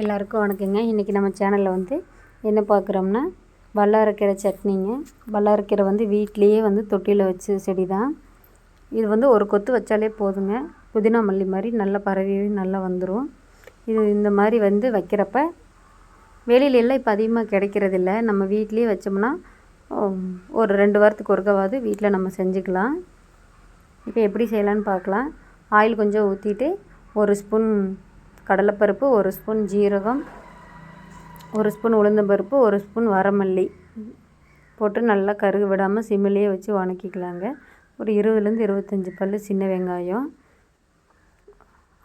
எல்லாருக்கும் வணக்கங்க. இன்றைக்கி நம்ம சேனலில் வந்து என்ன பார்க்குறோம்னா வல்லாரக்கீரை சட்னிங்க. வல்லாரக்கீரை வந்து வீட்லேயே வந்து தொட்டியில் வச்சு செடி தான் இது வந்து ஒரு கொத்து வச்சாலே போதுங்க. புதினா மல்லி மாதிரி நல்லா பரவி நல்லா வந்துடும் இது இந்த மாதிரி வந்து வைக்கிறப்ப வெளியில எல்லாம் இப்போ அதிகமாக கிடைக்கிறதில்ல. நம்ம வீட்லேயே வச்சோம்னா ஒரு ரெண்டு வாரத்துக்கு ஒருக்கவாவது வீட்டில் நம்ம செஞ்சுக்கலாம். இப்போ எப்படி செய்யலான்னு பார்க்கலாம் ஆயில் கொஞ்சம் ஊற்றிட்டு ஒரு ஸ்பூன் கடலைப்பருப்பு ஒரு ஸ்பூன் ஜீரகம் ஒரு ஸ்பூன் உளுந்தம்பருப்பு ஒரு ஸ்பூன் வரமல்லி போட்டு நல்லா கருகு விடாமல் சிம்மிலேயே வச்சு வணக்கிக்கலாங்க. ஒரு இருபதுலேருந்து இருபத்தஞ்சி பல் சின்ன வெங்காயம்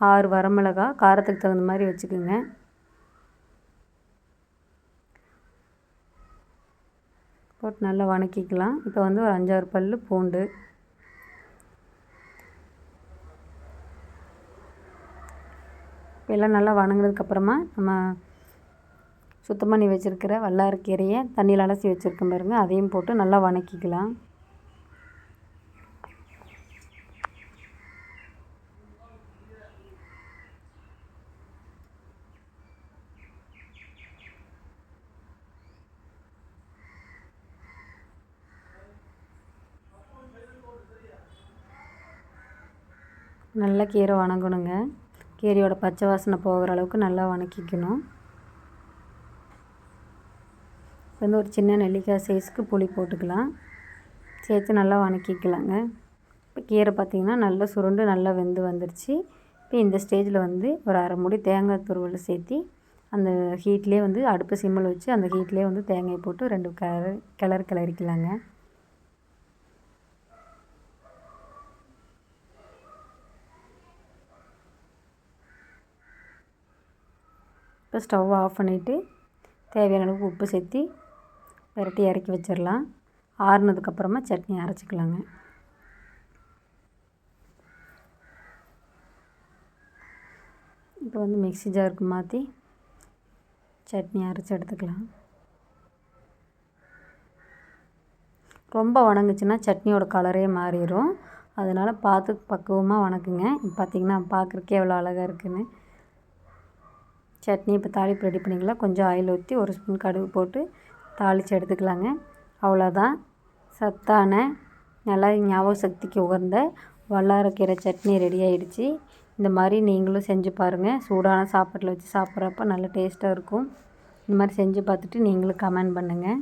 ஆறு வரமிளகா காரத்துக்கு தகுந்த மாதிரி வச்சுக்கோங்க. போட்டு நல்லா வணக்கிக்கலாம். இப்போ வந்து ஒரு அஞ்சாறு பல் பூண்டு எல்லாம் நல்லா வணங்கினதுக்கப்புறமா நம்ம சுத்தம் பண்ணி வச்சுருக்கிற வல்லாரக்கீரையை தண்ணியில் அலசி வச்சுருக்கோம் பாருங்க. அதையும் போட்டு நல்லா வணக்கிக்கலாம். நல்லா கீரை வணங்கணுங்க. கீரையோட பச்சை வாசனை போகிற அளவுக்கு நல்லா வணக்கிக்கணும். வந்து ஒரு சின்ன நெல்லிக்காய் சைஸ்க்கு புளி போட்டுக்கலாம். சேர்த்து நல்லா வணக்கிக்கலாங்க. இப்போ கீரை பார்த்திங்கன்னா நல்லா சுருண்டு நல்லா வெந்து வந்துருச்சு. இப்போ இந்த ஸ்டேஜில் வந்து ஒரு அரை மூடி தேங்காய் துருவல் சேர்த்தி அந்த ஹீட்லேயே வந்து அடுப்பு சிம்மில் வச்சு அந்த ஹீட்லேயே வந்து தேங்காய் போட்டு ரெண்டு கிளறு கிளறு கிளறிக்கலாங்க. இப்போ ஸ்டவ் ஆஃப் பண்ணிவிட்டு தேவையான அளவுக்கு உப்பு சேர்த்தி விரட்டி இறக்கி வச்சிடலாம். ஆறுனதுக்கப்புறமா சட்னி அரைச்சிக்கலாங்க. இப்போ வந்து மிக்சி ஜாருக்கு மாற்றி சட்னி அரைச்சி எடுத்துக்கலாம். ரொம்ப வணங்குச்சுன்னா சட்னியோட கலரே மாறிடும் அதனால் பார்த்து பக்குவமாக வணக்குங்க. பார்த்திங்கன்னா பார்க்குறக்கே எவ்வளோ அழகாக இருக்குதுன்னு சட்னி இப்போ தாளிப்பு ரெடி பண்ணிக்கலாம். கொஞ்சம் ஆயில் ஊற்றி ஒரு ஸ்பூன் கடுகு போட்டு தாளித்து எடுத்துக்கலாங்க. அவ்வளோதான். சத்தான நல்லா ஞாபக சக்திக்கு உகந்த வல்லாரக்கீரை சட்னி ரெடி ஆகிடுச்சி இந்த மாதிரி நீங்களும் செஞ்சு பாருங்கள் சூடான சாப்பாட்டில் வச்சு சாப்பிட்றப்ப நல்ல டேஸ்ட்டாக இருக்கும். இந்த மாதிரி செஞ்சு பார்த்துட்டு நீங்களும் கமெண்ட் பண்ணுங்கள்